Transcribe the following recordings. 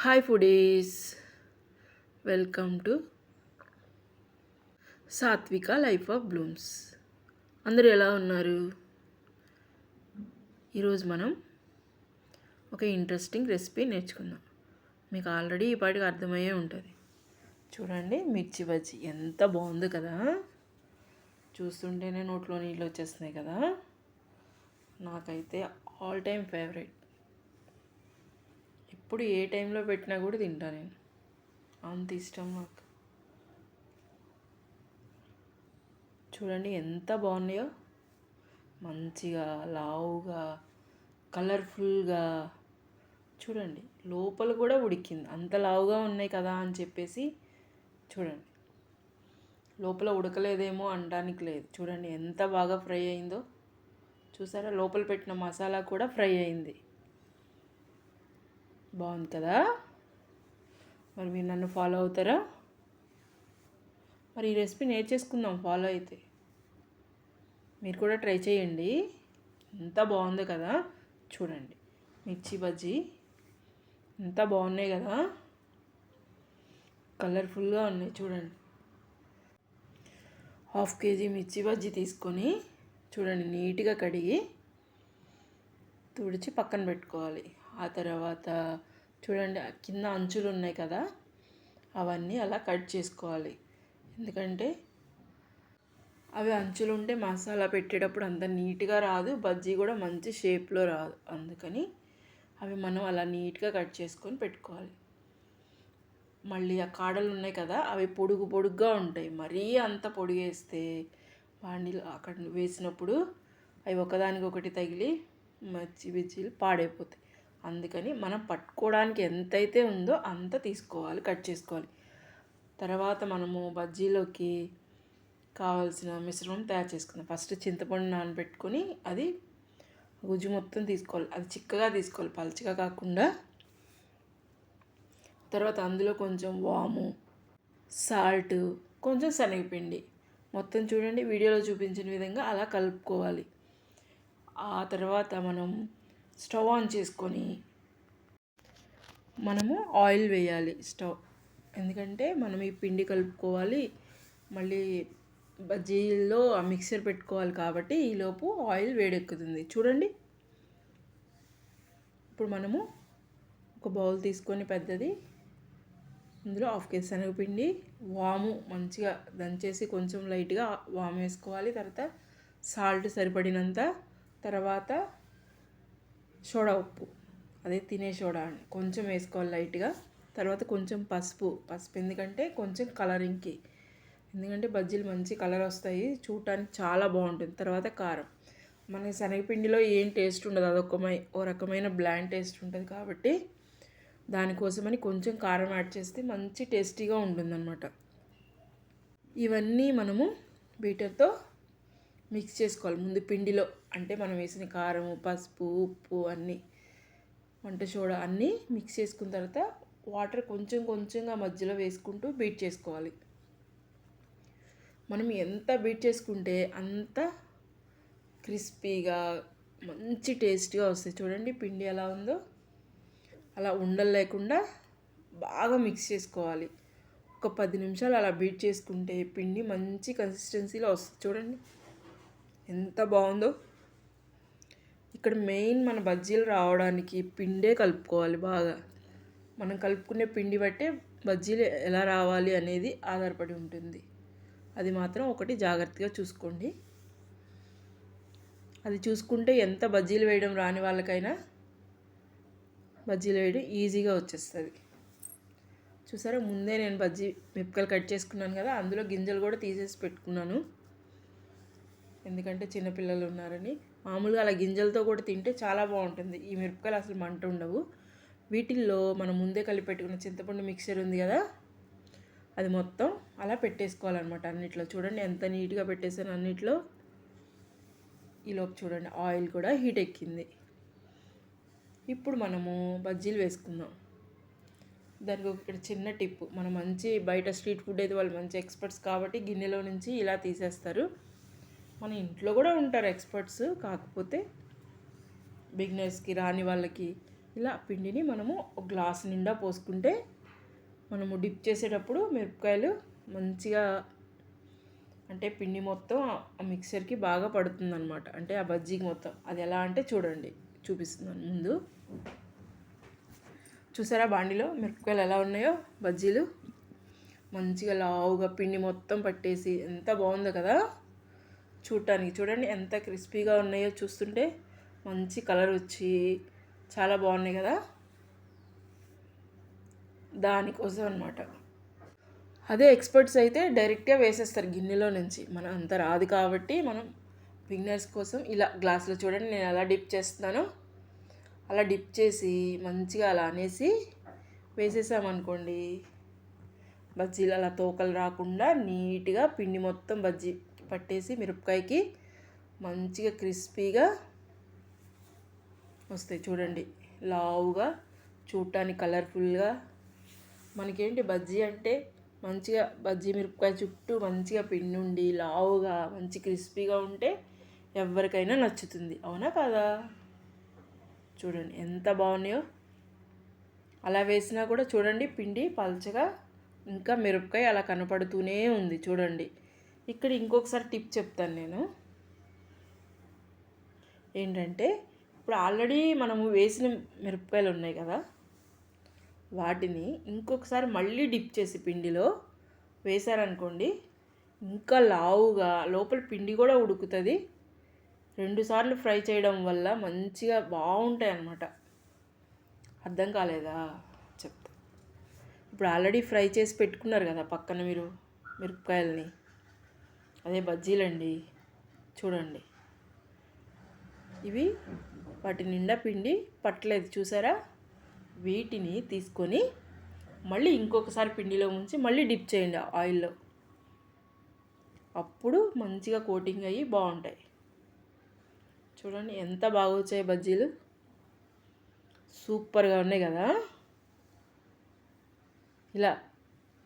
Hi foodies welcome to Satvika life of blooms అందరూ ఎలా ఉన్నారు? ఈరోజు మనం ఒక ఇంట్రెస్టింగ్ రెసిపీ నేర్చుకుందాం. మీకు ఆల్రెడీ ఈ పాటికి అర్థమయ్యే ఉంటుంది. చూడండి మిర్చి బజ్జి ఎంత బాగుంది కదా? చూస్తుంటేనే నోట్లో నీళ్ళు వచ్చేస్తున్నాయి కదా? నాకైతే ఆల్ టైమ్ ఫేవరెట్ ఎప్పుడు ఏ టైంలో పెట్టినా కూడా తింటా నేను. అంత ఇష్టం నాకు. చూడండి ఎంత బాగున్నాయో. మంచిగా లావుగా కలర్ఫుల్గా. చూడండి లోపల కూడా ఉడికింది. అంత లావుగా ఉన్నాయి కదా అని చెప్పేసి చూడండి. లోపల ఉడకలేదేమో అనడానికి లేదు. చూడండి ఎంత బాగా ఫ్రై అయిందో. చూసారా? లోపల పెట్టిన మసాలా కూడా ఫ్రై అయింది. బాగుంది కదా? మరి మీరు నన్ను ఫాలో అవుతారా? మరి ఈ రెసిపీ నేర్చేసుకుందాం ఫాలో అయితే. మీరు కూడా ట్రై చేయండి. ఎంత బాగుంది కదా? చూడండి. మిర్చి బజ్జీ. ఎంత బాగున్నాయి కదా? కలర్ఫుల్గా ఉన్నాయి చూడండి. హాఫ్ కేజీ మిర్చి బజ్జీ తీసుకొని చూడండి నీట్గా కడిగి తుడిచి పక్కన పెట్టుకోవాలి. ఆ తర్వాత చూడండి కింద అంచులు ఉన్నాయి కదా అవన్నీ అలా కట్ చేసుకోవాలి. ఎందుకంటే అవి అంచులు ఉంటే మసాలా పెట్టేటప్పుడు అంత నీట్గా రాదు బజ్జీ కూడా మంచి షేప్లో రాదు. అందుకని అవి మనం అలా నీట్గా కట్ చేసుకొని పెట్టుకోవాలి. మళ్ళీ ఆ కాడలు ఉన్నాయి కదా అవి పొడుగు పొడుగ్గా ఉంటాయి. మరీ అంత పొడిగేస్తే వాడిని అక్కడ వేసినప్పుడు అవి ఒకదానికొకటి తగిలి మచ్చి బిజ్జీలు పాడైపోతాయి. అందుకని మనం పట్టుకోవడానికి ఎంతైతే ఉందో అంత తీసుకోవాలి కట్ చేసుకోవాలి. తర్వాత మనము బజ్జీలోకి కావాల్సిన మిశ్రమం తయారు చేసుకుందాం. ఫస్ట్ చింతపండు నానబెట్టుకొని అది గుజ్జు మొత్తం తీసుకోవాలి. అది చిక్కగా తీసుకోవాలి పలచగా కాకుండా. తర్వాత అందులో కొంచెం వాము సాల్ట్ కొంచెం శనగపిండి. మొత్తం చూడండి వీడియోలో చూపించిన విధంగా అలా కలుపుకోవాలి. ఆ తర్వాత మనం స్టవ్ ఆన్ చేసుకొని మనము ఆయిల్ వేయాలి స్టవ్. ఎందుకంటే మనం ఈ పిండి కలుపుకోవాలి మళ్ళీ బజ్జీల్లో ఆ మిక్సర్ పెట్టుకోవాలి కాబట్టి ఈలోపు ఆయిల్ వేడెక్కుతుంది. చూడండి. ఇప్పుడు మనము ఒక బౌల్ తీసుకొని పెద్దది ఇందులో హాఫ్ కేజీ శనగపిండి వాము మంచిగా దంచేసి కొంచెం లైట్గా వాము వేసుకోవాలి. తర్వాత సాల్ట్ సరిపడినంత తర్వాత సోడా ఉప్పు. అదే తినే సోడా అని కొంచెం వేసుకోవాలి లైట్గా. తర్వాత కొంచెం పసుపు. పసుపు ఎందుకంటే కొంచెం కలరింగ్కి. ఎందుకంటే బజ్జీలు మంచి కలర్ వస్తాయి. చూడటానికి చాలా బాగుంటుంది. తర్వాత కారం. మన శనగపిండిలో ఏం టేస్ట్ ఉండదు. అదొక ఓ రకమైన బ్లాండ్ టేస్ట్ ఉంటుంది కాబట్టి దానికోసమని కొంచెం కారం యాడ్ చేస్తే మంచి టేస్టీగా ఉంటుందన్నమాట. ఇవన్నీ మనము బీటర్తో మిక్స్ చేసుకోవాలి. ముందు పిండిలో అంటే మనం వేసిన కారం పసుపు ఉప్పు అన్నీ వంట సోడా అన్నీ మిక్స్ చేసుకున్న తర్వాత వాటర్ కొంచెం కొంచెంగా మధ్యలో వేసుకుంటూ బీట్ చేసుకోవాలి. మనం ఎంత బీట్ చేసుకుంటే అంత క్రిస్పీగా మంచి టేస్ట్గా వస్తాయి. చూడండి పిండి ఎలా ఉందో. అలా ఉండలు లేకుండా బాగా మిక్స్ చేసుకోవాలి. ఒక పది నిమిషాలు అలా బీట్ చేసుకుంటే పిండి మంచి కన్సిస్టెన్సీలో వస్తుంది. చూడండి. ఎంత బాగుందో. ఇక్కడ మెయిన్ మన బజ్జీలు రావడానికి పిండే కలుపుకోవాలి బాగా. మనం కలుపుకునే పిండి బట్టే బజ్జీలు ఎలా రావాలి అనేది ఆధారపడి ఉంటుంది. అది మాత్రం ఒకటి జాగ్రత్తగా చూసుకోండి. అది చూసుకుంటే ఎంత బజ్జీలు వేయడం రాని వాళ్ళకైనా బజ్జీలు వేయడం ఈజీగా వచ్చేస్తుంది. చూసారా? ముందే నేను బజ్జీ మిప్పకలు కట్ చేసుకున్నాను కదా అందులో గింజలు కూడా తీసేసి పెట్టుకున్నాను. ఎందుకంటే చిన్నపిల్లలు ఉన్నారని. మామూలుగా అలా గింజలతో కూడా తింటే చాలా బాగుంటుంది. ఈ మిరపకాయలు అసలు మంట ఉండవు. వీటిల్లో మనం ముందే కలిపి పెట్టుకున్న చింతపండు మిక్సర్ ఉంది కదా అది మొత్తం అలా పెట్టేసుకోవాలన్నమాట అన్నిట్లో. చూడండి ఎంత నీట్గా పెట్టేసాను అన్నిట్లో. ఈలోపు చూడండి ఆయిల్ కూడా హీట్ ఎక్కింది. ఇప్పుడు మనము బజ్జీలు వేసుకుందాం. దానికి ఒక చిన్న టిప్ మనం మంచి బయట స్ట్రీట్ ఫుడ్ అయితే వాళ్ళు మంచి ఎక్స్పర్ట్స్ కాబట్టి గిన్నెలో నుంచి ఇలా తీసేస్తారు. మన ఇంట్లో కూడా ఉంటారు ఎక్స్పర్ట్స్. కాకపోతే బిగినర్స్కి రాని వాళ్ళకి ఇలా పిండిని మనము ఒక గ్లాస్ నిండా పోసుకుంటే మనము డిప్ చేసేటప్పుడు మిరపకాయలు మంచిగా అంటే పిండి మొత్తం ఆ మిక్సర్కి బాగా పడుతుందన్నమాట. అంటే ఆ బజ్జీకి మొత్తం. అది ఎలా అంటే చూడండి. చూపిస్తున్నాను ముందు. చూసారా బాండిలో మిరపకాయలు ఎలా ఉన్నాయో? బజ్జీలు. మంచిగా లావుగా పిండి మొత్తం పట్టేసి ఎంత బాగుందో కదా? చూడటానికి. చూడండి ఎంత క్రిస్పీగా ఉన్నాయో చూస్తుంటే మంచి కలర్ వచ్చి చాలా బాగున్నాయి కదా. దానికోసం అనమాట అదే ఎక్స్పర్ట్స్ అయితే డైరెక్ట్గా వేసేస్తారు గిన్నెలో నుంచి. మనం అంత రాదు కాబట్టి మనం బిగినర్స్ కోసం ఇలా గ్లాసులో చూడండి నేను అలా డిప్ చేస్తున్నాను. అలా డిప్ చేసి మంచిగా అలా అనేసి వేసేసామనుకోండి బజ్జీలు అలా తోకలు రాకుండా నీట్గా పిండి మొత్తం బజ్జీ పట్టేసి మిరపకాయకి మంచిగా క్రిస్పీగా వస్తాయి. చూడండి లావుగా చూడటానికి కలర్ఫుల్గా. మనకేంటి బజ్జీ అంటే మంచిగా బజ్జీ మిరపకాయ చుట్టూ మంచిగా పిండి ఉండి లావుగా మంచి క్రిస్పీగా ఉంటే ఎవరికైనా నచ్చుతుంది. అవునా కాదా? చూడండి ఎంత బాగున్నాయో. అలా వేసినా కూడా చూడండి పిండి పల్చగా ఇంకా మిరపకాయ అలా కనపడుతూనే ఉంది. చూడండి ఇక్కడ ఇంకొకసారి టిప్ చెప్తాను నేను. ఏంటంటే ఇప్పుడు ఆల్రెడీ మనము వేసిన మిరపకాయలు ఉన్నాయి కదా వాటిని ఇంకొకసారి మళ్ళీ డిప్ చేసి పిండిలో వేశారనుకోండి ఇంకా లావుగా లోపల పిండి కూడా ఉడుకుతుంది. రెండుసార్లు ఫ్రై చేయడం వల్ల మంచిగా బాగుంటాయి అన్నమాట. అర్థం కాలేదా? చెప్తా. ఇప్పుడు ఆల్రెడీ ఫ్రై చేసి పెట్టుకున్నారు కదా పక్కన మీరు మిరపకాయలని. అదే బజ్జీలండి. చూడండి. ఇవి వాటి నిండా పిండి పట్టలేదు చూసారా? వీటిని తీసుకొని మళ్ళీ ఇంకొకసారి పిండిలో ఉంచి మళ్ళీ డిప్ చేయండి ఆయిల్లో. అప్పుడు మంచిగా కోటింగ్ అయ్యి బాగుంటాయి. చూడండి ఎంత బాగా వచ్చాయి బజ్జీలు. సూపర్గా ఉన్నాయి కదా. ఇలా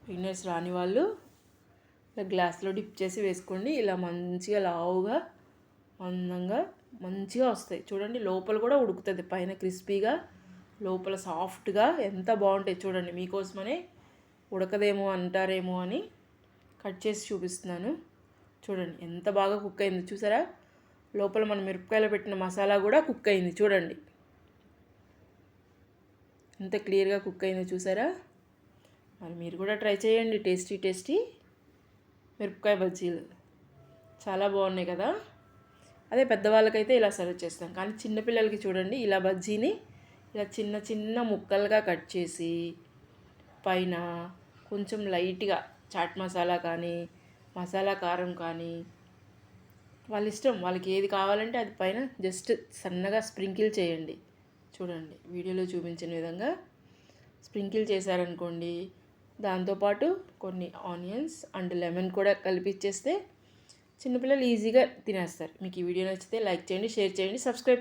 బిగినర్స్ రాని వాళ్ళు ఇలా గ్లాస్లో డిప్ చేసి వేసుకోండి. ఇలా మంచిగా లావుగా అందంగా మంచిగా వస్తాయి. చూడండి లోపల కూడా ఉడుకుతుంది. పైన క్రిస్పీగా లోపల సాఫ్ట్గా ఎంత బాగుంటాయి చూడండి. మీకోసమనే ఉడకదేమో అంటారేమో అని కట్ చేసి చూపిస్తున్నాను. చూడండి ఎంత బాగా కుక్ అయింది చూసారా? లోపల మనం మిరపకాయలు పెట్టిన మసాలా కూడా కుక్ అయింది చూడండి. ఎంత క్లియర్గా కుక్ అయిందో చూసారా? మరి మీరు కూడా ట్రై చేయండి. Tasty tasty. మిరపకాయ బజ్జీలు. చాలా బాగున్నాయి కదా? అదే పెద్దవాళ్ళకైతే ఇలా సర్వ్ చేస్తాం. కానీ చిన్నపిల్లలకి చూడండి ఇలా బజ్జీని ఇలా చిన్న చిన్న ముక్కలుగా కట్ చేసి పైన కొంచెం లైట్గా చాట్ మసాలా కానీ మసాలా కారం కానీ వాళ్ళ ఇష్టం. వాళ్ళకి ఏది కావాలంటే అది పైన జస్ట్ సన్నగా స్ప్రింకిల్ చేయండి. చూడండి వీడియోలో చూపించిన విధంగా స్ప్రింకిల్ చేశారనుకోండి దాంతోపాటు కొన్ని ఆనియన్స్ అండ్ లెమన్ కూడా కలిపిచ్చేస్తే చిన్నపిల్లలు ఈజీగా తినేస్తారు. మీకు ఈ వీడియో నచ్చితే లైక్ చేయండి షేర్ చేయండి సబ్స్క్రైబ్